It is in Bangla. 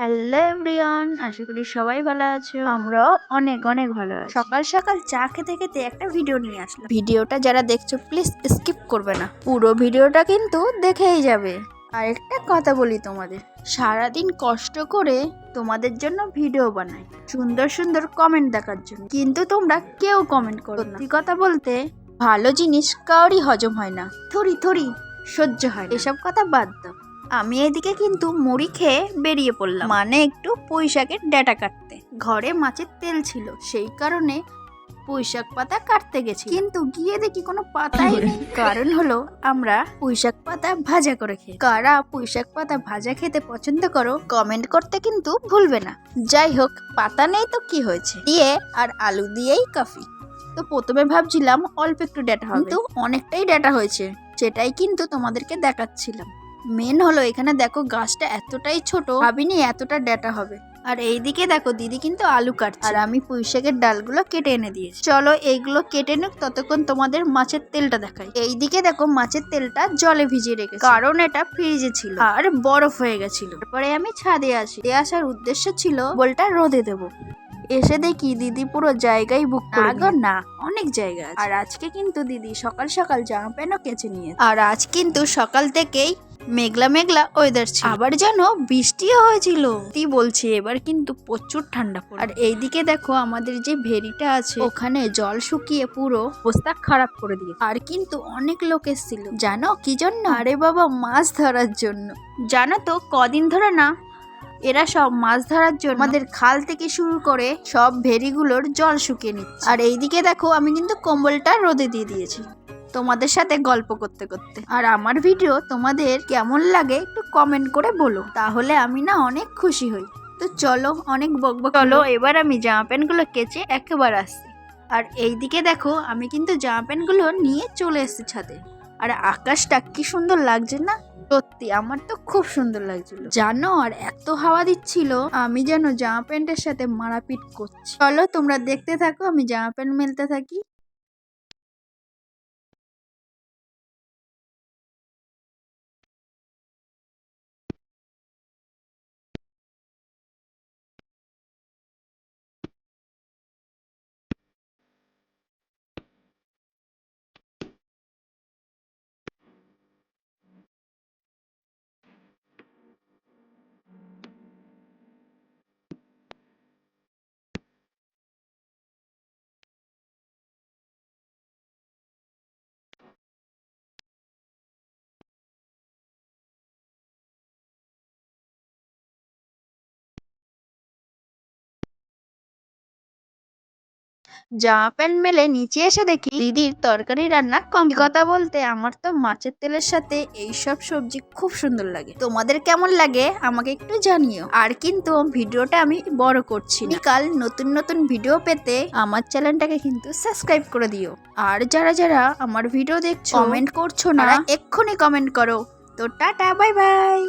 হ্যালো এভরিওয়ান আশা করি সবাই ভালো আছো। আমরাও অনেক অনেক ভালো আছি। সকাল সকাল চা খেতে খেতে একটা ভিডিও নিয়ে আসলাম। ভিডিওটা যারা দেখছ প্লিজ স্কিপ করবে না। পুরো ভিডিওটা কিন্তু দেখেই যাবে। আর একটা কথা বলি তোমাদের। সারাদিন কষ্ট করে তোমাদের জন্য ভিডিও বানাই। সুন্দর সুন্দর কমেন্ট দেখার জন্য। কিন্তু তোমরা কেউ কমেন্ট করো না। কথা বলতে ভালো জিনিস কারোরই হজম হয় না। থরি থরি সহ্য হয় এসব কথা বাদ দাও। আমি এদিকে কিন্তু মুড়ি খেয়ে বেরিয়ে পড়লাম। মানে একটু পুঁইশাকের ডাটা কাটতে। ঘরে মাছের তেল ছিল সেই কারণে পুঁইশাক পাতা কাটতে গেছি। কিন্তু গিয়ে দেখি কোনো পাতাই নেই। কারণ হলো আমরা পুঁইশাক পাতা ভাজা করে খেয়ে। কারা পুঁইশাক পাতা ভাজা খেতে পছন্দ করো কমেন্ট করতে কিন্তু ভুলবে না। যাই হোক পাতা নেই তো কি হয়েছে? দিয়ে আর আলু দিয়েই কফি তো প্রথমে ভাবছিলাম অল্প একটু ডেটা হবে। কিন্তু অনেকটাই ডেটা হয়েছে। সেটাই কিন্তু তোমাদেরকে দেখাচ্ছিলাম। মেন হলো এখানে দেখো গাছটা এতটাই ছোট ভাবিনি এতটা ডেটা হবে। আর এইদিকে দেখো দিদি কিন্তু আলু কাটছে। আর আমি পুঁইশাকের ডালগুলো কেটে এনে দিয়েছি। চলো এইগুলো কেটে নিক ততক্ষণ তোমাদের মাছের তেলটা দেখাই। এইদিকে দেখো মাছের তেলটা জলে ভিজিয়ে রেখেছি। কারণ এটা ফ্রিজে ছিল। আর বরফ হয়ে গেছিল। তারপরে আমি ছাদে আসি। আসার উদ্দেশ্য ছিল বলটা রোদে দেবো। এসে দেখি দিদি পুরো জায়গায় বুক করে না অনেক জায়গা আর আজকে কিন্তু দিদি সকাল সকাল জামা প্যান্টও কেচে নিয়ে আর আজ কিন্তু সকাল থেকেই মেঘলা মেঘলা ওয়েদার ছিল। আবার যেন বৃষ্টিও হয়েছিল। কি বলছি এবার কিন্তু প্রচুর ঠান্ডা পড়ে আর এইদিকে দেখো আমাদের যে ভেরিটা আছে ওখানে জল শুকিয়ে পুরো অবস্থা খারাপ করে দিয়ে আর কিন্তু অনেক লোক এসেছিল। জানো? কি জন্য? আরে বাবা মাছ ধরার জন্য। জানো তো কদিন ধরে না এরা সব মাছ ধরার জন্য আমাদের খাল থেকে শুরু করে সব ভেরিগুলোর জল শুকিয়ে নিচ্ছে। আর এইদিকে দেখো আমি কিন্তু কম্বলটা রোদে দিয়ে দিয়েছি। তোমাদের সাথে গল্প করতে করতে। আর আমার ভিডিও তোমাদের কেমন লাগে একটু কমেন্ট করে বলো। তাহলে আমি না অনেক খুশি হই। তো চলো অনেক বকবক চলো এবার আমি জামা প্যান্টগুলো কেচে একেবারে আসছি। আর এইদিকে দেখো আমি কিন্তু জামা প্যান্টগুলো নিয়ে চলে এসেছি ছাদে। আর আকাশটা কি সুন্দর লাগছে না? সত্যি আমার তো খুব সুন্দর লাগছিল। জানো আর এত হাওয়া দিচ্ছিল আমি যেন জামা প্যান্টের সাথে মারাপিট করছি। চলো তোমরা দেখতে থাকো আমি জামা প্যান্ট মেলতে থাকি। জামা প্যান্ট মেলে নিচে এসে দেখি দিদির তরকারি রান্না কম। কথা বলতে আমার তো মাছের তেলের সাথে এই সব সবজি খুব সুন্দর লাগে। তোমাদের কেমন লাগে আমাকে একটু জানিও। আর কিন্তু ভিডিওটা আমি বড় করছি কাল নতুন নতুন ভিডিও পেতে আমার চ্যানেলটাকে কিন্তু সাবস্ক্রাইব করে দিও। আর যারা যারা আমার ভিডিও দেখছ কমেন্ট করছ না। এক্ষুনি কমেন্ট করো। তো টাটা বাই বাই।